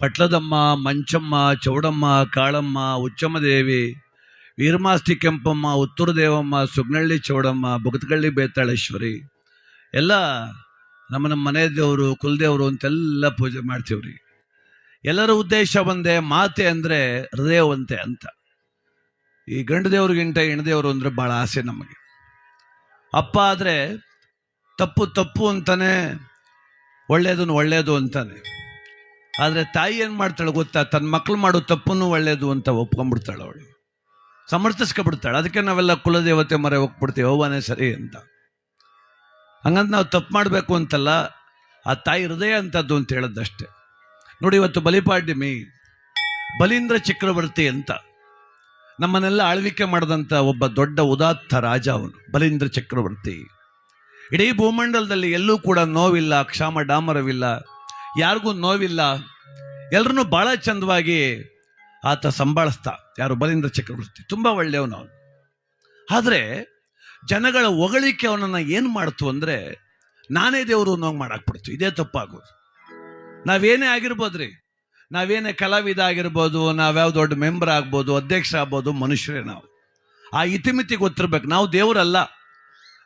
ಪಟ್ಲದಮ್ಮ, ಮಂಚಮ್ಮ, ಚೌಡಮ್ಮ, ಕಾಳಮ್ಮ, ಉಚ್ಚಮ್ಮದೇವಿ ವೀರಮಾಸ್ತಿ ಕೆಂಪಮ್ಮ, ಉತ್ತೂರು ದೇವಮ್ಮ, ಸುಗ್ನಳ್ಳಿ ಚೌಡಮ್ಮ, ಬುಗತಗಳ್ಳಿ ಬೇತಾಳೇಶ್ವರಿ, ಎಲ್ಲ ನಮ್ಮ ನಮ್ಮ ಮನೆ ದೇವರು, ಕುಲದೇವರು ಅಂತೆಲ್ಲ ಪೂಜೆ ಮಾಡ್ತೀವ್ರಿ. ಎಲ್ಲರ ಉದ್ದೇಶ ಒಂದೇ ಮಾತೆ ಅಂದರೆ ಹೃದಯವಂತೆ ಅಂತ. ಈ ಗಂಡು ದೇವ್ರಿಗಿಂತ ಹೆಣ್ದೇವ್ರು ಅಂದರೆ ಭಾಳ ಆಸೆ ನಮಗೆ. ಅಪ್ಪ ಆದರೆ ತಪ್ಪು ತಪ್ಪು ಅಂತಾನೆ, ಒಳ್ಳೇದನ್ನು ಒಳ್ಳೇದು ಅಂತಾನೆ. ಆದರೆ ತಾಯಿ ಏನು ಮಾಡ್ತಾಳೆ ಗೊತ್ತಾ? ತನ್ನ ಮಕ್ಕಳು ಮಾಡೋ ತಪ್ಪನ್ನು ಒಳ್ಳೆಯದು ಅಂತ ಒಪ್ಕೊಂಡ್ಬಿಡ್ತಾಳೆ ಅವಳು. ಸಮರ್ಥಿಸ್ಕೊಬಿಡ್ತಾಳೆ. ಅದಕ್ಕೆ ನಾವೆಲ್ಲ ಕುಲದೇವತೆ ಮರೆ ಹೋಗ್ಬಿಡ್ತೀವಿ ಹೋವಾನೇ ಸರಿ ಅಂತ. ಹಂಗಂತ ನಾವು ತಪ್ಪು ಮಾಡಬೇಕು ಅಂತಲ್ಲ, ಆ ತಾಯಿ ಹೃದಯ ಅಂತದ್ದು ಅಂತ ಹೇಳದ್ದಷ್ಟೇ ನೋಡಿ, ಇವತ್ತು ಬಲಿಪಾಡ್ಯಮಿ, ಬಲೀಂದ್ರ ಚಕ್ರವರ್ತಿ ಅಂತ, ನಮ್ಮನ್ನೆಲ್ಲ ಆಳ್ವಿಕೆ ಮಾಡಿದಂಥ ಒಬ್ಬ ದೊಡ್ಡ ಉದಾತ್ತ ರಾಜ ಅವನು, ಬಲೀಂದ್ರ ಚಕ್ರವರ್ತಿ. ಇಡೀ ಭೂಮಂಡಲದಲ್ಲಿ ಎಲ್ಲೂ ಕೂಡ ನೋವಿಲ್ಲ, ಕ್ಷಾಮ, ಡಾಮರವಿಲ್ಲ. ಯಾರಿಗೂ ನೋವಿಲ್ಲ ಎಲ್ಲರನ್ನೂ ಬಹಳ ಚಂದವಾಗಿ ಆತ ಸಂಭಾಳಿಸ್ತಾ, ಯಾರು ಬಲೀಂದ್ರ ಚಕ್ರವರ್ತಿ. ತುಂಬ ಒಳ್ಳೆಯವನು ಅವನು. ಆದರೆ ಜನಗಳ ಹೊಗಳಿಕೆ ಅವನನ್ನು ಏನು ಮಾಡ್ತು ಅಂದರೆ, ನಾನೇ ದೇವರು ಅನ್ನೋಂಗೆ ಮಾಡಾಕ್ಬಿಡ್ತು. ಇದೇ ತಪ್ಪಾಗೋದು. ನಾವೇನೇ ಆಗಿರ್ಬೋದ್ರಿ? ನಾವೇನೇ ಕಲಾವಿದ ಆಗಿರ್ಬೋದು ನಾವ್ಯಾವ ದೊಡ್ಡ ಮೆಂಬರ್ ಆಗ್ಬೋದು, ಅಧ್ಯಕ್ಷ ಆಗ್ಬೋದು, ಮನುಷ್ಯರೇ ನಾವು. ಆ ಇತಿಮಿತಿ ಗೊತ್ತಿರ್ಬೇಕು ನಾವು ದೇವರಲ್ಲ.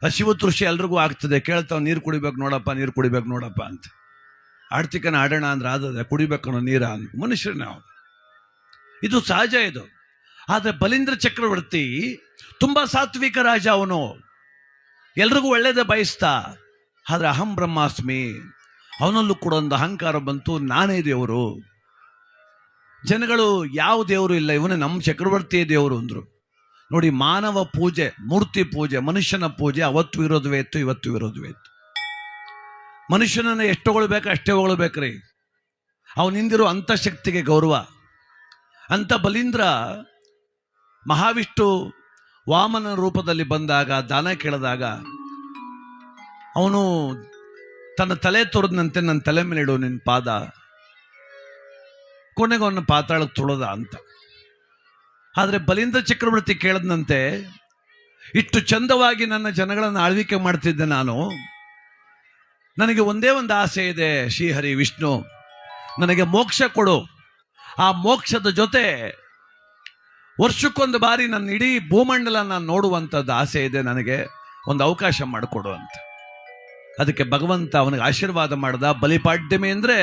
ಹಸಿವು ತೃಷಿ ಎಲ್ರಿಗೂ ಆಗ್ತದೆ. ಕೇಳ್ತಾವ, ನೀರು ಕುಡಿಬೇಕು ನೋಡಪ್ಪ, ನೀರು ಕುಡಿಬೇಕು ನೋಡಪ್ಪ ಅಂತ. ಆಡ್ತಿಕನ ಆಡೋಣ ಅಂದ್ರೆ ಕುಡಿಬೇಕು ಅನ್ನೋ ನೀರ ಅಂತ ನಾವು. ಇದು ಸಹಜ ಇದು. ಆದರೆ ಬಲೀಂದ್ರ ಚಕ್ರವರ್ತಿ ತುಂಬ ಸಾತ್ವಿಕ ರಾಜ ಅವನು. ಎಲ್ರಿಗೂ ಒಳ್ಳೇದೇ ಬಯಸ್ತಾ. ಆದರೆ ಅಹಂ ಬ್ರಹ್ಮಾಸ್ಮಿ, ಅವನಲ್ಲೂ ಕೂಡ ಒಂದು ಅಹಂಕಾರ ಬಂತು, ನಾನೇ ದೇವರು. ಜನಗಳು ಯಾವ ದೇವರು ಇಲ್ಲ, ಇವನೇ ನಮ್ಮ ಚಕ್ರವರ್ತಿಯೇ ದೇವರು ಅಂದರು. ನೋಡಿ ಮಾನವ ಪೂಜೆ, ಮೂರ್ತಿ ಪೂಜೆ, ಮನುಷ್ಯನ ಪೂಜೆ, ಅವತ್ತು ವಿರೋಧವೇ ಇತ್ತು, ಇವತ್ತು ವಿರೋಧವೇ ಇತ್ತು. ಮನುಷ್ಯನನ್ನು ಎಷ್ಟು ಹೊಗಳ್ಬೇಕು ಅಷ್ಟೇ ಹೊಗಳ್ಬೇಕ್ರಿ ಅವನಿಂದಿರೋ ಅಂತಃಶಕ್ತಿಗೆ ಗೌರವ. ಅಂತ ಬಲೀಂದ್ರ ಮಹಾವಿಷ್ಣು ವಾಮನ ರೂಪದಲ್ಲಿ ಬಂದಾಗ, ದಾನ ಕೇಳಿದಾಗ, ಅವನು ತನ್ನ ತಲೆ ತೊರೆದಂತೆ ನನ್ನ ತಲೆ ಮೇಲೆ ಇಡು ನಿನ್ನ ಪಾದ. ಕೊನೆಗೆ ಅವನ ಪಾತಾಳಕ್ಕೆ ತುಳದ ಅಂತ. ಆದರೆ ಬಲೀಂದ್ರ ಚಕ್ರವರ್ತಿ ಕೇಳದಂತೆ ಇಷ್ಟು ಚಂದವಾಗಿ ನನ್ನ ಜನಗಳನ್ನು ಆಳ್ವಿಕೆ ಮಾಡ್ತಿದ್ದೆ ನಾನು ನನಗೆ ಒಂದೇ ಒಂದು ಆಸೆ ಇದೆ, ಶ್ರೀಹರಿ ವಿಷ್ಣು. ನನಗೆ ಮೋಕ್ಷ ಕೊಡು. ಆ ಮೋಕ್ಷದ ಜೊತೆ ವರ್ಷಕ್ಕೊಂದು ಬಾರಿ ನನ್ನ ಇಡೀ ಭೂಮಂಡಲ ನಾನು ನೋಡುವಂಥದ್ದು ಆಸೆ ಇದೆ ನನಗೆ. ಒಂದು ಅವಕಾಶ ಮಾಡಿಕೊಡು ಅಂತ. ಅದಕ್ಕೆ ಭಗವಂತ ಅವನಿಗೆ ಆಶೀರ್ವಾದ ಮಾಡ್ದ. ಬಲಿಪಾಡ್ಯಮಿ ಅಂದರೆ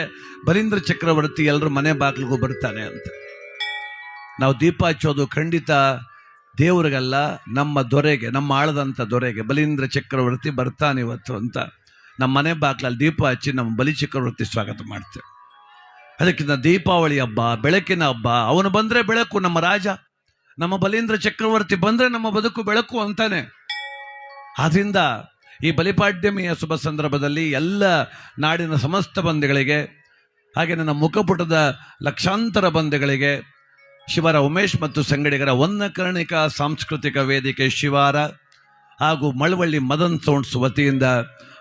ಬಲೀಂದ್ರ ಚಕ್ರವರ್ತಿ ಎಲ್ಲರೂ ಮನೆ ಬಾಗಿಲಿಗೂ ಬರ್ತಾನೆ ಅಂತ. ನಾವು ದೀಪ ಹಚ್ಚೋದು ಖಂಡಿತ ದೇವರಿಗಲ್ಲ, ನಮ್ಮ ದೊರೆಗೆ, ನಮ್ಮ ಆಳದಂಥ ದೊರೆಗೆ ಬಲೀಂದ್ರ ಚಕ್ರವರ್ತಿ ಬರ್ತಾನೆ ಇವತ್ತು ಅಂತ. ನಮ್ಮ ಮನೆ ಬಾಗ್ಲಲ್ಲಿ ದೀಪ ಹಚ್ಚಿ ನಮ್ಮ ಬಲಿ ಚಕ್ರವರ್ತಿ ಸ್ವಾಗತ ಮಾಡ್ತೇವೆ. ಅದಕ್ಕಿಂತ ದೀಪಾವಳಿ ಹಬ್ಬ, ಬೆಳಕಿನ ಹಬ್ಬ, ಅವನು ಬಂದರೆ ಬೆಳಕು ನಮ್ಮ ರಾಜ. ನಮ್ಮ ಬಲೀಂದ್ರ ಚಕ್ರವರ್ತಿ ಬಂದರೆ ನಮ್ಮ ಬದುಕು ಬೆಳಕು ಅಂತಾನೆ. ಆದ್ದರಿಂದ ಈ ಬಲಿಪಾಡ್ಯಮಿಯ ಶುಭ ಸಂದರ್ಭದಲ್ಲಿ ಎಲ್ಲ ನಾಡಿನ ಸಮಸ್ತ ಬಂಧುಗಳಿಗೆ ಹಾಗೆ ನನ್ನ ಮುಖಪುಟದ ಲಕ್ಷಾಂತರ ಬಂಧುಗಳಿಗೆ ಶಿವರ ಉಮೇಶ್ ಮತ್ತು ಸಂಗಡಿಗರ ಒನ್ನಕರ್ಣಿಕ ಸಾಂಸ್ಕೃತಿಕ ವೇದಿಕೆ ಶಿವಾರ ಹಾಗೂ ಮಳವಳ್ಳಿ ಮದನ್ ಸೌಂಡ್ಸ್ ವತಿಯಿಂದ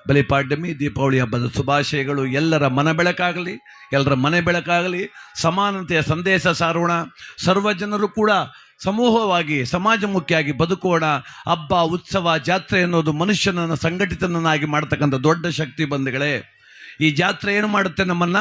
ಬಲಿಪಾಡ್ಯಮಿ ದೀಪಾವಳಿ ಹಬ್ಬದ ಶುಭಾಶಯಗಳು. ಎಲ್ಲರ ಮನ ಬೆಳಕಾಗಲಿ, ಎಲ್ಲರ ಮನೆ ಬೆಳಕಾಗಲಿ. ಸಮಾನತೆಯ ಸಂದೇಶ ಸಾರೋಣ. ಸರ್ವ ಜನರು ಕೂಡ ಸಮೂಹವಾಗಿ ಸಮಾಜಮುಖಿಯಾಗಿ ಬದುಕೋಣ. ಹಬ್ಬ, ಉತ್ಸವ, ಜಾತ್ರೆ ಅನ್ನೋದು ಮನುಷ್ಯನನ್ನು ಸಂಘಟಿತನನ್ನಾಗಿ ಮಾಡ್ತಕ್ಕಂಥ ದೊಡ್ಡ ಶಕ್ತಿ ಬಂಧುಗಳೇ. ಈ ಜಾತ್ರೆ ಏನು ಮಾಡುತ್ತೆ ನಮ್ಮನ್ನ?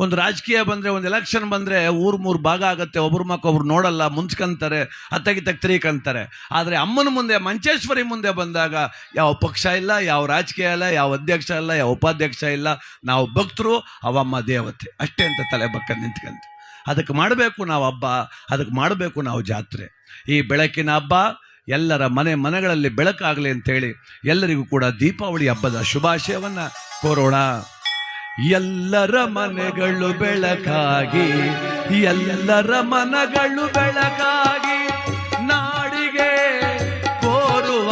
ಒಂದು ರಾಜಕೀಯ ಬಂದರೆ, ಒಂದು ಎಲೆಕ್ಷನ್ ಬಂದರೆ ಊರು ಮೂರು ಭಾಗ ಆಗುತ್ತೆ, ಒಬ್ರ ಮಕ್ಕೊಬ್ರು ನೋಡಲ್ಲ, ಮುಂಚ್ಕೊಂತಾರೆ ಅತ್ತಗಿ ತಕ್ತಿರಿಕಂತಾರೆ ಆದರೆ ಅಮ್ಮನ ಮುಂದೆ, ಮಂಚೇಶ್ವರಿ ಮುಂದೆ ಬಂದಾಗ ಯಾವ ಪಕ್ಷ ಇಲ್ಲ, ಯಾವ ರಾಜಕೀಯ ಇಲ್ಲ, ಯಾವ ಅಧ್ಯಕ್ಷ ಇಲ್ಲ, ಯಾವ ಉಪಾಧ್ಯಕ್ಷ ಇಲ್ಲ, ನಾವು ಭಕ್ತರು, ಅವಮ್ಮ ದೇವತೆ. ಅಷ್ಟೇ ಅಂತ ತಲೆ ಬಕ್ಕ ನಿಂತ್ಕಂತ. ಅದಕ್ಕೆ ಮಾಡಬೇಕು ನಾವು ಹಬ್ಬ, ಅದಕ್ಕೆ ಮಾಡಬೇಕು ನಾವು ಜಾತ್ರೆ. ಈ ಬೆಳಕಿನ ಹಬ್ಬ, ಎಲ್ಲರ ಮನೆ ಮನೆಗಳಲ್ಲಿ ಬೆಳಕಾಗಲಿ ಅಂತೇಳಿ ಎಲ್ಲರಿಗೂ ಕೂಡ ದೀಪಾವಳಿ ಹಬ್ಬದ ಶುಭಾಶಯವನ್ನು ಕೋರೋಣ. ಎಲ್ಲರ ಮನೆಗಳು ಬೆಳಕಾಗಿ, ಎಲ್ಲರ ಮನಗಳು ಬೆಳಕಾಗಿ, ನಾಡಿಗೆ ಕೋರುವ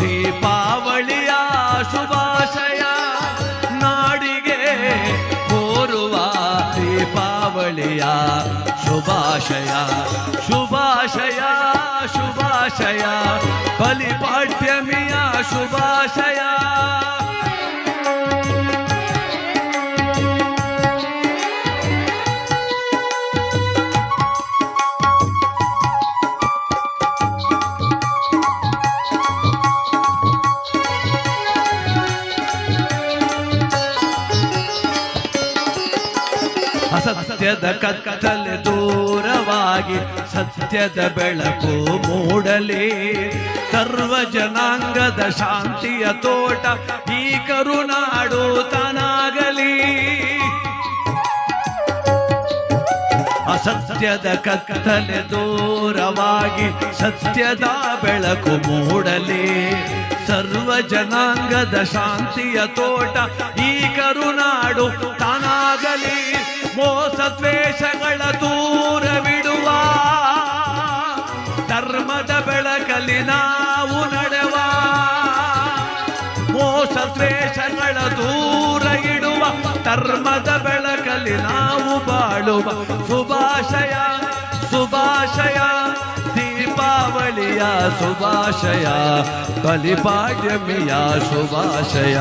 ದೀಪಾವಳಿಯ ಶುಭಾಶಯ, ನಾಡಿಗೆ ಕೋರುವ ದೀಪಾವಳಿಯ ಶುಭಾಶಯ ಶುಭಾಶಯ ಶುಭಾಶಯ ಬಲಿಪಾಡ್ಯಮಿಯ ಶುಭಾಶಯ. ಅಸತ್ ಸತ್ಯದ ಕತ್ತಲೆ ದೂರವಾಗಿ ಸತ್ಯದ ಬೆಳಕು ಮೂಡಲಿ. ಸರ್ವ ಜನಾಂಗದ ಶಾಂತಿಯ ತೋಟ ಈ ಕರುನಾಡು ತಾನಾಗಲಿ ಅಸತ್ಯದ ಕತ್ತಲೆ ದೂರವಾಗಿ ಸತ್ಯದ ಬೆಳಕು ಮೂಡಲಿ. ಸರ್ವ ಜನಾಂಗದ ಶಾಂತಿಯ ತೋಟ ಈ ಕರುನಾಡು ತಾನಾಗಲಿ ಮೋಸ ದೂರ ದೂರವಿಡುವ ಧರ್ಮದ ಬೆಳಕಲ್ಲಿ ನಾವು ನಡೆವ ಮೋಸದ್ವೇಷಗಳ ದೂರ ಇಡುವ ಧರ್ಮದ ಬೆಳಕಲ್ಲಿ ನಾವು ಬಾಳುವ ಶುಭಾಶಯ ಶುಭಾಶಯ ದೀಪಾವಳಿಯ ಶುಭಾಶಯ ಬಲಿಪಾಡ್ಯಮಿಯ ಶುಭಾಶಯ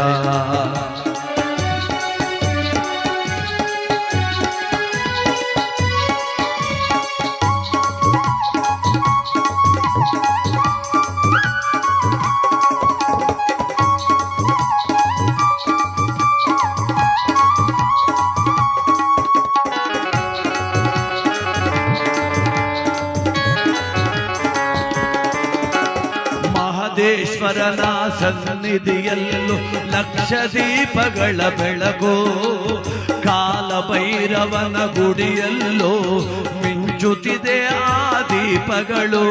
ಮಹದೇಶ್ವರನ ಸನ್ನಿಧಿಯಲ್ಲೂ ಲಕ್ಷ ದೀಪಗಳ ಬೆಳಗು, ಕಾಲಭೈರವನ ಗುಡಿಯಲ್ಲೂ ಮಿಂಚುತ್ತಿದೆ ಆ ದೀಪಗಳು.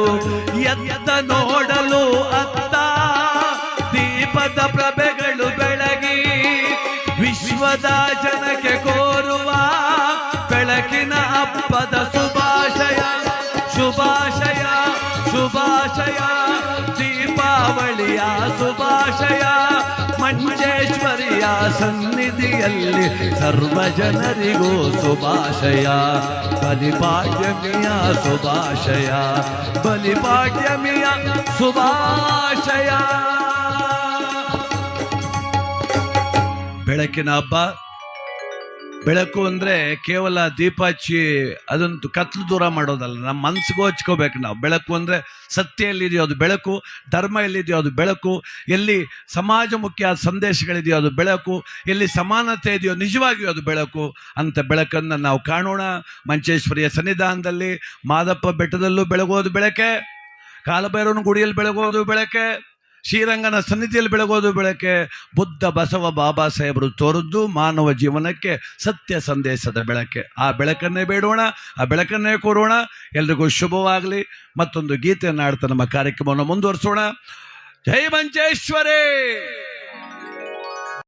ಎತ್ತ ನೋಡಲು ಅತ್ತ ದೀಪದ ಪ್ರಭೆಗಳು ಬೆಳಗಿ, ವಿಶ್ವದ ಜನಕ್ಕೆ ಕೋರುವ ಬೆಳಕಿನ ಹಬ್ಬದ ಶುಭಾಶಯ ಮಂಜೇಶ್ವರಿಯ ಸನ್ನಿಧಿಯಲ್ಲಿ ಸರ್ವ ಜನರಿಗೂ ಶುಭಾಶಯ. ಬಲಿಪಾಡ್ಯಮಿಯ ಶುಭಾಶಯ. ಬಲಿಪಾಡ್ಯಮಿಯ ಶುಭಾಶಯ. ಬೆಳಕಿನ ಹಬ್ಬ ಬೆಳಕು ಅಂದ್ರೆ ಕೇವಲ ದೀಪ ಹಚ್ಚಿ ಅದೊಂದು ಕತ್ಲು ದೂರ ಮಾಡೋದಲ್ಲ, ನಮ್ಮ ಮನ್ಸಿಗೂ ಹಚ್ಕೋಬೇಕು ನಾವು. ಬೆಳಕು ಅಂದ್ರೆ ಸತ್ಯ ಎಲ್ಲಿದೆಯೋ ಅದು ಬೆಳಕು, ಧರ್ಮ ಎಲ್ಲಿದೆಯೋ ಅದು ಬೆಳಕು, ಎಲ್ಲಿ ಸಮಾಜಮುಖಿಯಾದ ಸಂದೇಶಗಳಿದೆಯೋ ಅದು ಬೆಳಕು, ಎಲ್ಲಿ ಸಮಾನತೆ ಇದೆಯೋ ನಿಜವಾಗಿಯೂ ಅದು ಬೆಳಕು ಅಂತ ಬೆಳಕನ್ನು ನಾವು ಕಾಣೋಣ. ಮಂಚೇಶ್ವರಿಯ ಸನ್ನಿಧಾನದಲ್ಲಿ ಮಾದಪ್ಪ ಬೆಟ್ಟದಲ್ಲೂ ಬೆಳಗೋದು ಬೆಳಕೆ, ಕಾಲಭೈರವನ ಗುಡಿಯಲ್ಲಿ ಬೆಳಗೋದು ಬೆಳಕೆ. ಶ್ರೀರಂಗನ ಸನ್ನಿಧಿಯಲ್ಲಿ ಬೆಳಗೋದು ಬೆಳಕೆ ಬುದ್ಧ ಬಸವ ಬಾಬಾ ಸಾಹೇಬರು ತೋರಿದ್ದು ಮಾನವ ಜೀವನಕ್ಕೆ ಸತ್ಯ ಸಂದೇಶದ ಬೆಳಕೆ. ಆ ಬೆಳಕನ್ನೇ ಬೇಡೋಣ, ಆ ಬೆಳಕನ್ನೇ ಕೋರೋಣ. ಎಲ್ರಿಗೂ ಶುಭವಾಗಲಿ. ಮತ್ತೊಂದು ಗೀತೆಯನ್ನು ಆಡ್ತಾ ನಮ್ಮ ಕಾರ್ಯಕ್ರಮವನ್ನು ಮುಂದುವರಿಸೋಣ. ಜೈ ಮಂಚೇಶ್ವರೇ!